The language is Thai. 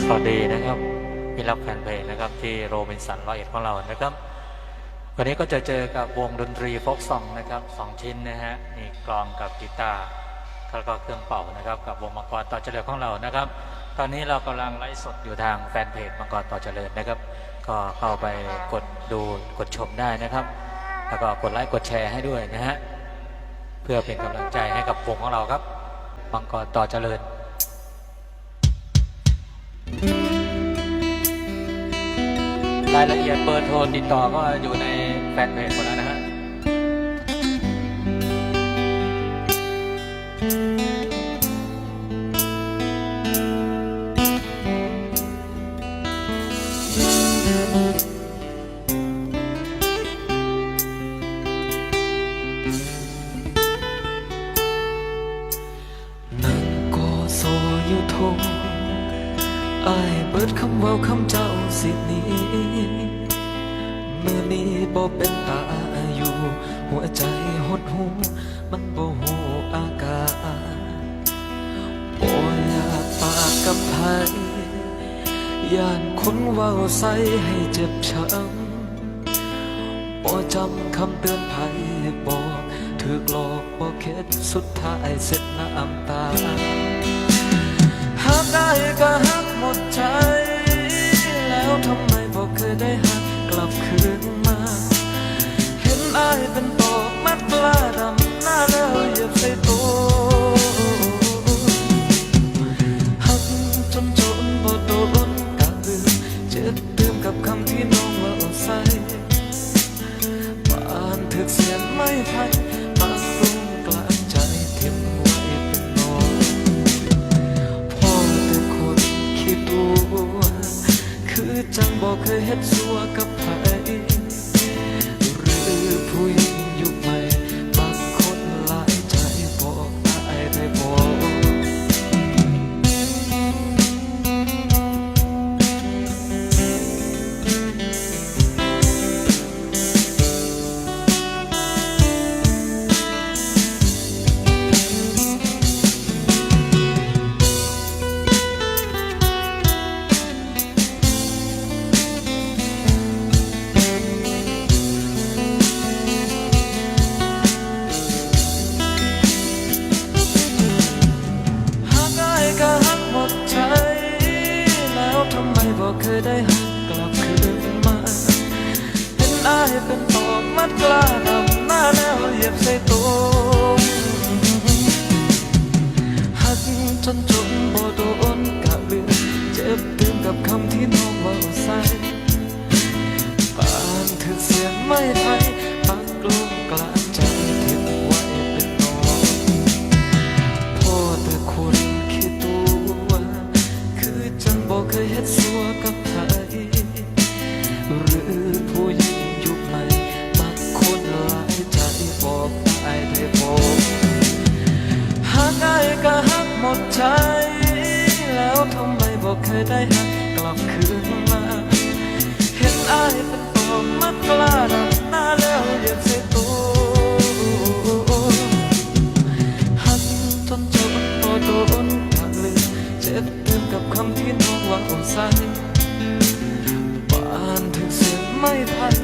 สวัสดีนะครับพี่รับแฟนเพลงนะครับที่โรบินสันร้อยเอ็ดของเรานะครับ วันนี้ก็จะเจอกับวงดนตรีฟกซองนะครับสองชิ้นนะฮะนี่กลองกับกีตาร์แล้วก็เครื่องเป่านะครับ กับวงมังกรต่อเจริญของเรานะครับ ตอนนี้เรากำลังไลฟ์สดอยู่ทางแฟนเพจมังกรต่อเจริญนะครับ ก็เข้าไปกดดูกดชมได้นะครับ แล้วก็กดไลค์กดแชร์ให้ด้วยนะฮะเพื่อเป็นกำลังใจให้กับวงของเราครับมังกรต่อเจริญ รายละเอียดเบอร์โทรติดต่อก็อยู่ในแฟนเพจหมดแล้วนะฮะนั่งก อโซอยู่ทงอายเบิดคำเว่าคำเจ้าสิหนี้ มือนี้บ่เป็นตาอยู่ หัวใจหดหูมันบ่หูอากาศบ่อยากปากกับไผย่านคนเว้าใส่ให้เจ็บช้ำบ่จำคำเตือนภัยบอกถูกลอกบ่เข็ดสุดท้ายเสร็จน้ำตาหากได้ก็ หมดใจ แล้วทำไมบ่เคยได้หักกลับคืนมา เห็นอายเป็นตอกมัดปลาดำหน้าแล้วเหยียบใส่ตัวหักจนจนบ่โดนกะลืมเจ็บเติมกับคำที่น้องว่าใส่บ้านถึกเสียนไม่ไผ่ เคยเฮ็ดสัวกับไผหรือผู้หญิง เคยได้หักกลับคืนมาเห็นอายเป็นตอกมัดกล้าทำหน้าแล้วเหยียบใส่ตัวหักจนจนบ่โดนกะลืมเจ็บตื่นกับคำที่น้องเว่าใส่ปานถึงเสียงไม่ไท ดสัวกับใครหรือผู้หญิงยุคใหม่บางคนหลายใจบอกอายได้บอกหากอายก็หักหมดใจ แล้วทำไมบอกเคยได้หักกลับคืนมา เห็นอายเป็นตอมัดกล้า คำ